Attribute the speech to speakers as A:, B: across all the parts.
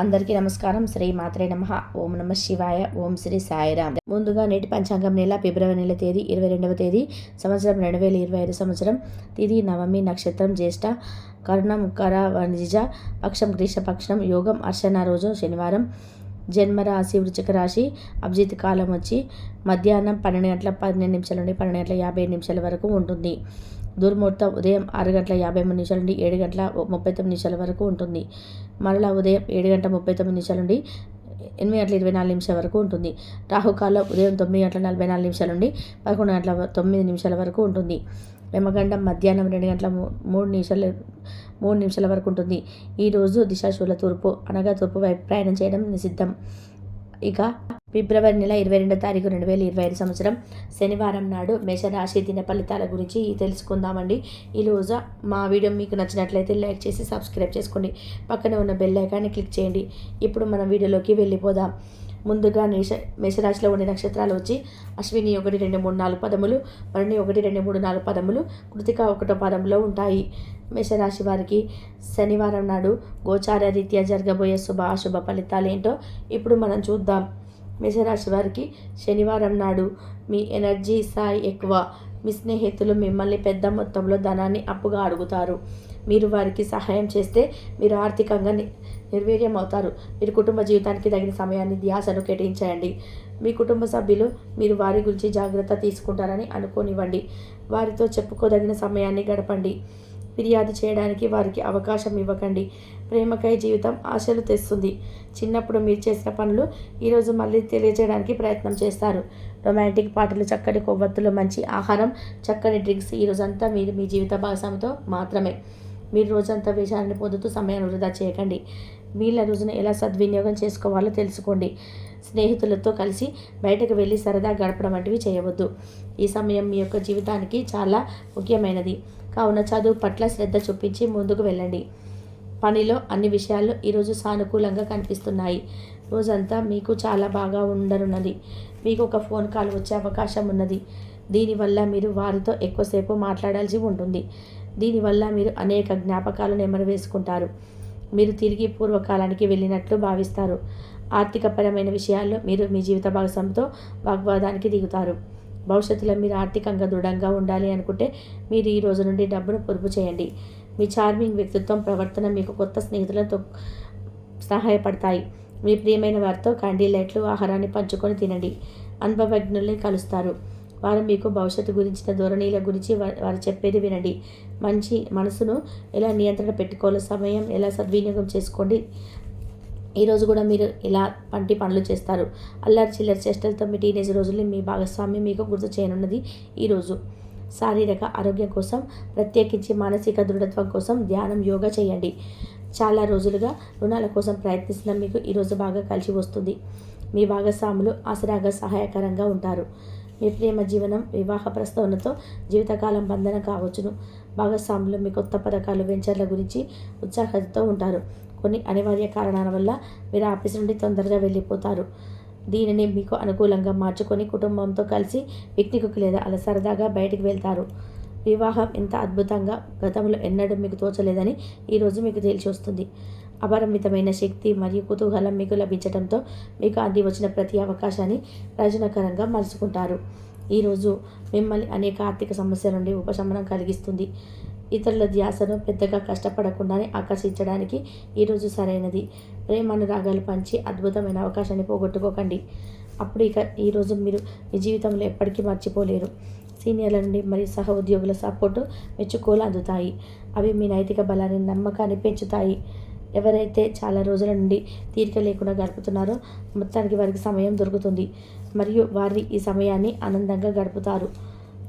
A: అందరికీ నమస్కారం. శ్రీ మాత్రే నమ. ఓం నమ శివాయ. ఓం శ్రీ సాయిరామ్. ముందుగా నేటి పంచాంగం నెల ఫిబ్రవరి నెల తేదీ ఇరవై రెండవ తేదీ సంవత్సరం రెండు వేల ఇరవై ఐదు సంవత్సరం. తిది నవమి నక్షత్రం జ్యేష్ఠ కర్ణం కర వనిజ పక్షం గ్రీషపక్షం యోగం అర్చన రోజు శనివారం. జన్మరాశి వృచిక రాశి అభిజిత్ కాలం వచ్చి మధ్యాహ్నం పన్నెండు గంటల పన్నెండు నిమిషాల నుండి పన్నెండు గంటల యాభై నిమిషాల వరకు ఉంటుంది. దుర్ముహూర్తం ఉదయం ఆరు గంటల యాభై మూడు నిమిషాల నుండి ఏడు గంటల ముప్పై తొమ్మిది నిమిషాల వరకు ఉంటుంది. మరలా ఉదయం ఏడు గంటల ముప్పై తొమ్మిది నిమిషాల నుండి ఎనిమిది గంటల ఇరవై నాలుగు నిమిషాల వరకు ఉంటుంది. రాహుకాలం ఉదయం తొమ్మిది గంటల నలభై నాలుగు నిమిషాల నుండి పదకొండు గంటల తొమ్మిది నిమిషాల వరకు ఉంటుంది. యమగండం మధ్యాహ్నం రెండు గంటల మూడు నిమిషాలు మూడు నిమిషాల వరకు ఉంటుంది. ఈరోజు దిశాశూల తూర్పు అనగా తూర్పు వైపు ప్రయాణం చేయడం నిషిద్ధం. ఇక ఫిబ్రవరి నెల ఇరవై రెండో తారీఖు రెండు వేల ఇరవై ఐదు సంవత్సరం శనివారం నాడు మేషరాశి దిన ఫలితాల గురించి తెలుసుకుందామండి. ఈరోజు మా వీడియో మీకు నచ్చినట్లయితే లైక్ చేసి సబ్స్క్రైబ్ చేసుకోండి. పక్కనే ఉన్న బెల్ ఐకాన్ని క్లిక్ చేయండి. ఇప్పుడు మనం వీడియోలోకి వెళ్ళిపోదాం. ముందుగా మేష మేషరాశిలో ఉండే నక్షత్రాలు వచ్చి అశ్విని ఒకటి రెండు మూడు నాలుగు పదములు మరణి ఒకటి రెండు మూడు నాలుగు పదములు కృతిక ఒకటో పదంలో ఉంటాయి. మేషరాశి వారికి శనివారం నాడు గోచార రీత్యా జరగబోయే శుభ అశుభ ఫలితాలు ఏంటో ఇప్పుడు మనం చూద్దాం. మేషరాశి వారికి శనివారం నాడు మీ ఎనర్జీ స్థాయి ఎక్కువ. మీ స్నేహితులు మిమ్మల్ని పెద్ద మొత్తంలో ధనాన్ని అప్పుగా అడుగుతారు. మీరు వారికి సహాయం చేస్తే మీరు ఆర్థికంగా నిర్వీర్యం అవుతారు. మీరు కుటుంబ జీవితానికి తగిన సమయాన్ని ధ్యాసను కేటాయించండి. మీ కుటుంబ సభ్యులు మీరు వారి గురించి జాగ్రత్త తీసుకుంటారని అనుకోనివ్వండి. వారితో చెప్పుకోదగిన సమయాన్ని గడపండి. ఫిర్యాదు చేయడానికి వారికి అవకాశం ఇవ్వకండి. ప్రేమకై జీవితం ఆశలు తెస్తుంది. చిన్నప్పుడు మీరు చేసిన పనులు ఈరోజు మళ్ళీ తెలియజేయడానికి ప్రయత్నం చేస్తారు. రొమాంటిక్ పాటలు చక్కటి కొవ్వొత్తులు మంచి ఆహారం చక్కని డ్రింక్స్ ఈరోజంతా మీరు మీ జీవిత భాగస్వామితో మాత్రమే. మీరు రోజంతా విషయాన్ని పొందుతూ సమయాన్ని వృధా చేయకండి. వీళ్ళ రోజున ఎలా సద్వినియోగం చేసుకోవాలో తెలుసుకోండి. స్నేహితులతో కలిసి బయటకు వెళ్ళి సరదా గడపడం వంటివి చేయవద్దు. ఈ సమయం మీ యొక్క జీవితానికి చాలా ముఖ్యమైనది. కావున చదువు పట్ల శ్రద్ధ చూపించి ముందుకు వెళ్ళండి. పనిలో అన్ని విషయాలు ఈరోజు సానుకూలంగా కనిపిస్తున్నాయి. రోజంతా మీకు చాలా బాగా ఉండనున్నది. మీకు ఒక ఫోన్ కాల్ వచ్చే అవకాశం ఉన్నది. దీనివల్ల మీరు వారితో ఎక్కువసేపు మాట్లాడాల్సి ఉంటుంది. దీనివల్ల మీరు అనేక జ్ఞాపకాలు నెమరు వేసుకుంటారు మీరు తిరిగి పూర్వకాలానికి వెళ్ళినట్లు భావిస్తారు. ఆర్థికపరమైన విషయాల్లో మీరు మీ జీవిత భాగస్వామితో వాగ్వాదానికి దిగుతారు. భవిష్యత్తులో మీరు ఆర్థికంగా దృఢంగా ఉండాలి అనుకుంటే మీరు ఈ రోజు నుండి డబ్బును పొదుపు చేయండి. మీ చార్మింగ్ వ్యక్తిత్వం ప్రవర్తన మీకు కొత్త స్నేహితులతో సహాయపడతాయి. మీ ప్రియమైన వారితో క్యాండీ లైట్లు ఆహారాన్ని పంచుకొని తినండి. అనుభవజ్ఞుల్ని కలుస్తారు. వారు మీకు భవిష్యత్తు గురించిన ధోరణిల గురించి వారు చెప్పేది వినండి. మంచి మనసును ఎలా నియంత్రణ పెట్టుకోవాలో సమయం ఎలా సద్వినియోగం చేసుకోండి ఈరోజు కూడా మీరు ఇలా పంటి పనులు చేస్తారు. అల్లరి చిల్లరి చేష్టలతో మీ టీనేజ్ రోజుల్ని మీ భాగస్వామి మీకు గుర్తు చేయనున్నది ఈరోజు శారీరక ఆరోగ్యం కోసం ప్రత్యేకించి మానసిక దృఢత్వం కోసం ధ్యానం యోగా చేయండి. చాలా రోజులుగా రుణాల కోసం ప్రయత్నిస్తున్న మీకు ఈరోజు బాగా కలిసి వస్తుంది. మీ భాగస్వాములు ఆసరాగా సహాయకరంగా ఉంటారు. మీ ప్రేమ జీవనం వివాహ ప్రస్తావనతో జీవితకాలం బంధన కావచ్చును. భాగస్వాములు మీ కొత్త పథకాలు వెంచర్ల గురించి ఉత్సాహంతో ఉంటారు. కొన్ని అనివార్య కారణాల వల్ల మీరు ఆఫీస్ నుండి తొందరగా వెళ్ళిపోతారు. దీనిని మీకు అనుకూలంగా మార్చుకొని కుటుంబంతో కలిసి పిక్నిక్కి లేదా అలా సరదాగా బయటికి వెళ్తారు. వివాహం ఎంత అద్భుతంగా గతంలో ఎన్నడూ మీకు తోచలేదని ఈరోజు మీకు తెలిసి వస్తుంది. అపరిమితమైన శక్తి మరియు కుతూహలం మీకు లభించడంతో మీకు అంది వచ్చిన ప్రతి అవకాశాన్ని ప్రయోజనకరంగా మలుచుకుంటారు. ఈరోజు మిమ్మల్ని అనేక ఆర్థిక సమస్యల నుండి ఉపశమనం కలిగిస్తుంది. ఇతరుల ధ్యాసను పెద్దగా కష్టపడకుండానే ఆకర్షించడానికి ఈరోజు సరైనది. ప్రేమానురాగాలు పంచి అద్భుతమైన అవకాశాన్ని పోగొట్టుకోకండి. అప్పుడు ఇక ఈరోజు మీరు మీ జీవితంలో ఎప్పటికీ మర్చిపోలేరు. సీనియర్ల నుండి మరియు సహ ఉద్యోగుల సపోర్టు మెచ్చుకోలు అందుతాయి. అవి మీ నైతిక బలాన్ని నమ్మకాన్ని పెంచుతాయి. ఎవరైతే చాలా రోజుల నుండి తీరిక లేకుండా గడుపుతున్నారో మొత్తానికి వారికి సమయం దొరుకుతుంది. మరియు వారి ఈ సమయాన్ని ఆనందంగా గడుపుతారు.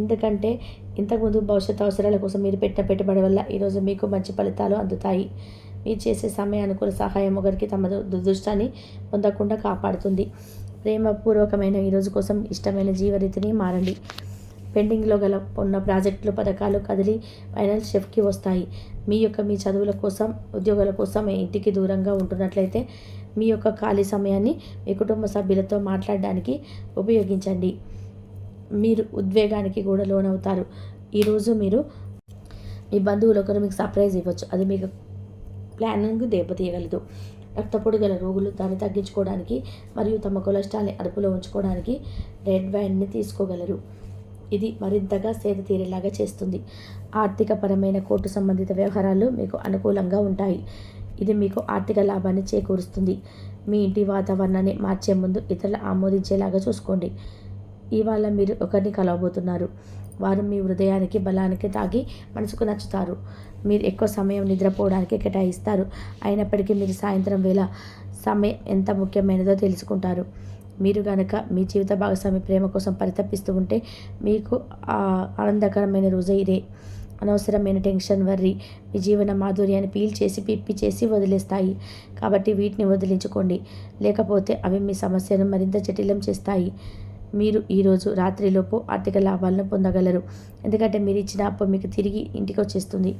A: ఎందుకంటే ఇంతకుముందు భవిష్యత్ అవసరాల కోసం మీరు పెట్టిన పెట్టుబడి వల్ల ఈరోజు మీకు మంచి ఫలితాలు అందుతాయి. మీరు చేసే సమయానుకూల సహాయం ఒకరికి తమ దురదృష్టాన్ని పొందకుండా కాపాడుతుంది. ప్రేమపూర్వకమైన ఈరోజు కోసం ఇష్టమైన జీవరీతిని మారండి. పెండింగ్లో గల ఉన్న ప్రాజెక్టులు పథకాలు కదిలి ఫైనల్ షెఫ్కి వస్తాయి. మీ యొక్క మీ చదువుల కోసం ఉద్యోగాల కోసం ఇంటికి దూరంగా ఉంటున్నట్లయితే మీ యొక్క ఖాళీ సమయాన్ని మీ కుటుంబ సభ్యులతో మాట్లాడడానికి ఉపయోగించండి. మీరు ఉద్వేగానికి కూడా లోనవుతారు. ఈరోజు మీరు మీ బంధువులు ఒకరు మీకు సర్ప్రైజ్ ఇవ్వచ్చు. అది మీకు ప్లానింగ్ దెబ్బతీయగలదు. రక్తపోటు గల రోగులు దాన్ని తగ్గించుకోవడానికి మరియు తమ కొలెస్ట్రాల్ని అదుపులో ఉంచుకోవడానికి రెడ్ వైన్ని తీసుకోగలరు. ఇది మరింతగా సేద తీరేలాగా చేస్తుంది. ఆర్థికపరమైన కోర్టు సంబంధిత వ్యవహారాలు మీకు అనుకూలంగా ఉంటాయి. ఇది మీకు ఆర్థిక లాభాన్ని చేకూరుస్తుంది. మీ ఇంటి వాతావరణాన్ని మార్చే ముందు ఇతరులు ఆమోదించేలాగా చూసుకోండి. ఇవాళ మీరు ఒకరిని కలవబోతున్నారు. వారు మీ హృదయానికి బలానికి తాగి మనసుకు నచ్చుతారు. మీరు ఎక్కువ సమయం నిద్రపోవడానికి కేటాయిస్తారు. అయినప్పటికీ మీరు సాయంత్రం వేళ సమయం ఎంత ముఖ్యమైనదో తెలుసుకుంటారు. మీరు కనుక మీ జీవిత భాగస్వామి ప్రేమ కోసం పరితపిస్తూ ఉంటే మీకు ఆనందకరమైన రోజు ఇదే. అనవసరమైన టెన్షన్ వర్రి మీ జీవన మాధుర్యాన్ని పీల్ చేసి పిప్పి చేసి వదిలేస్తాయి. కాబట్టి వీటిని వదిలించుకోండి. లేకపోతే అవి మీ సమస్యను మరింత జటిలం చేస్తాయి. మీరు ఈరోజు రాత్రిలోపు ఆర్థిక లాభాలను పొందగలరు. ఎందుకంటే మీరు ఇచ్చిన అప్పు మీకు తిరిగి ఇంటికి వచ్చేస్తుంది.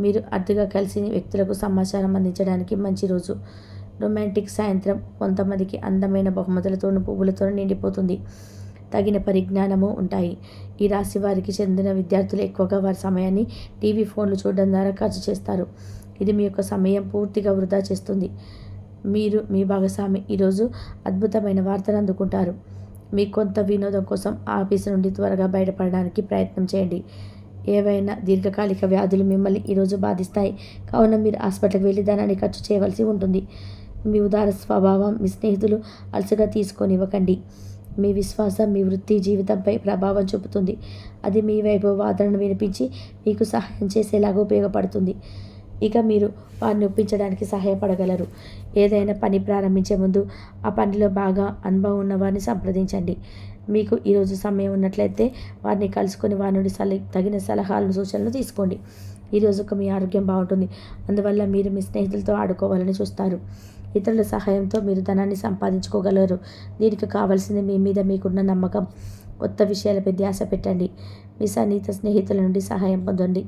A: మీరు అర్థగా కలిసి వ్యక్తులకు సమాచారం అందించడానికి మంచి రోజు. రొమాంటిక్ సాయంత్రం కొంతమందికి అందమైన బహుమతులతోనూ పువ్వులతోనూ నిండిపోతుంది. తగిన పరిజ్ఞానము ఉంటాయి. ఈ రాశి వారికి చెందిన విద్యార్థులు ఎక్కువగా వారి సమయాన్ని టీవీ ఫోన్లు చూడడం ద్వారా ఖర్చు చేస్తారు. ఇది మీ యొక్క సమయం పూర్తిగా వృధా చేస్తుంది. మీరు మీ భాగస్వామి. ఈరోజు అద్భుతమైన వార్తను అందుకుంటారు. మీ కొంత వినోదం కోసం ఆఫీసు నుండి త్వరగా బయటపడడానికి ప్రయత్నం చేయండి. ఏవైనా దీర్ఘకాలిక వ్యాధులు మిమ్మల్ని ఈరోజు బాధిస్తాయి. కావున మీరు హాస్పిటల్కి వెళ్ళి ధనాన్ని ఖర్చు చేయవలసి ఉంటుంది. మీ ఉదార స్వభావం మీ స్నేహితులు అలసగా తీసుకొని ఇవ్వకండి మీ విశ్వాసం మీ వృత్తి జీవితంపై ప్రభావం చూపుతుంది. అది మీ వైపు వాదనను వినిపించి మీకు సహాయం చేసేలాగా ఉపయోగపడుతుంది. ఇక మీరు వారిని ఒప్పించడానికి సహాయపడగలరు. ఏదైనా పని ప్రారంభించే ముందు ఆ పనిలో బాగా అనుభవం ఉన్న వారిని సంప్రదించండి. మీకు ఈరోజు సమయం ఉన్నట్లయితే వారిని కలుసుకొని వారి నుండి సలి తగిన సలహాలను సూచనలు తీసుకోండి. ఈరోజు మీ ఆరోగ్యం బాగుంటుంది. అందువల్ల మీరు మీ స్నేహితులతో ఆడుకోవాలని చూస్తారు. ఇతరుల సహాయంతో మీరు ధనాన్ని సంపాదించుకోగలరు. దీనికి కావాల్సింది మీ మీద మీకున్న నమ్మకం. కొత్త విషయాలపై ధ్యాస పెట్టండి. మీ సన్నిహిత స్నేహితుల నుండి సహాయం పొందండి.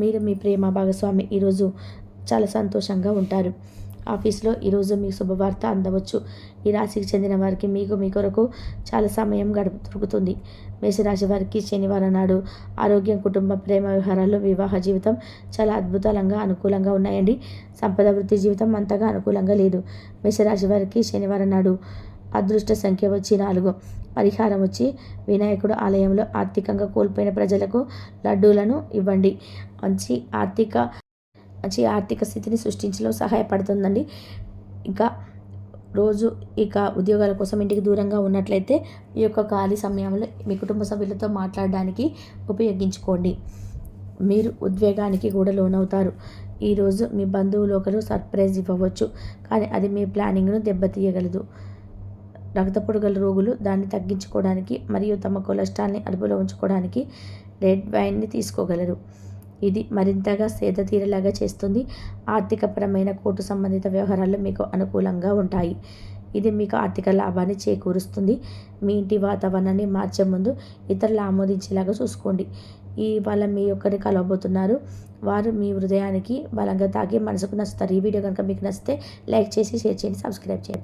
A: మీరు మీ ప్రేమ భాగస్వామి ఈరోజు చాలా సంతోషంగా ఉంటారు. ఆఫీస్లో ఈరోజు మీకు శుభవార్త అందవచ్చు. ఈ రాశికి చెందిన వారికి మీకు మీ కొరకు చాలా సమయం గడుపు దొరుకుతుంది. మేషరాశి వారికి శనివారం నాడు ఆరోగ్యం కుటుంబ ప్రేమ వ్యవహారాలు వివాహ జీవితం చాలా అద్భుతంగా అనుకూలంగా ఉన్నాయండి. సంపద వృత్తి జీవితం అంతగా అనుకూలంగా లేదు. మేషరాశి వారికి శనివారం నాడు అదృష్ట సంఖ్య వచ్చి నాలుగు. పరిహారం వచ్చి వినాయకుడు ఆలయంలో ఆర్థికంగా కోల్పోయిన ప్రజలకు లడ్డూలను ఇవ్వండి. మంచి ఆర్థిక మంచి ఆర్థిక స్థితిని సృష్టించలో సహాయపడుతుందండి. ఇంకా రోజు ఇక ఉద్యోగాల కోసం ఇంటికి దూరంగా ఉన్నట్లయితే ఈ యొక్క ఖాళీ సమయంలో మీ కుటుంబ సభ్యులతో మాట్లాడడానికి ఉపయోగించుకోండి. మీరు ఉద్వేగానికి కూడా లోనవుతారు. ఈరోజు మీ బంధువులు ఒకరు సర్ప్రైజ్ ఇవ్వవచ్చు. కానీ అది మీ ప్లానింగ్ను దెబ్బతీయగలదు. రక్తపోటు గల రోగులు దాన్ని తగ్గించుకోవడానికి మరియు తమ కొలెస్ట్రాల్ని అదుపులో ఉంచుకోవడానికి రెడ్ వైన్ని తీసుకోగలరు. ఇది మరింతగా సేద తీరేలాగా చేస్తుంది. ఆర్థికపరమైన కోర్టు సంబంధిత వ్యవహారాలు మీకు అనుకూలంగా ఉంటాయి. ఇది మీకు ఆర్థిక లాభాన్ని చేకూరుస్తుంది. మీ ఇంటి వాతావరణాన్ని మార్చే ముందు ఇతరులు ఆమోదించేలాగా చూసుకోండి. ఈ వాళ్ళ మీ ఒక్కరిని కలవబోతున్నారు. వారు మీ హృదయానికి బలంగా తాగి మనసుకు నచ్చుతారు. ఈ వీడియో కనుక మీకు నచ్చితే లైక్ చేసి షేర్ చేయండి సబ్స్క్రైబ్ చేయండి.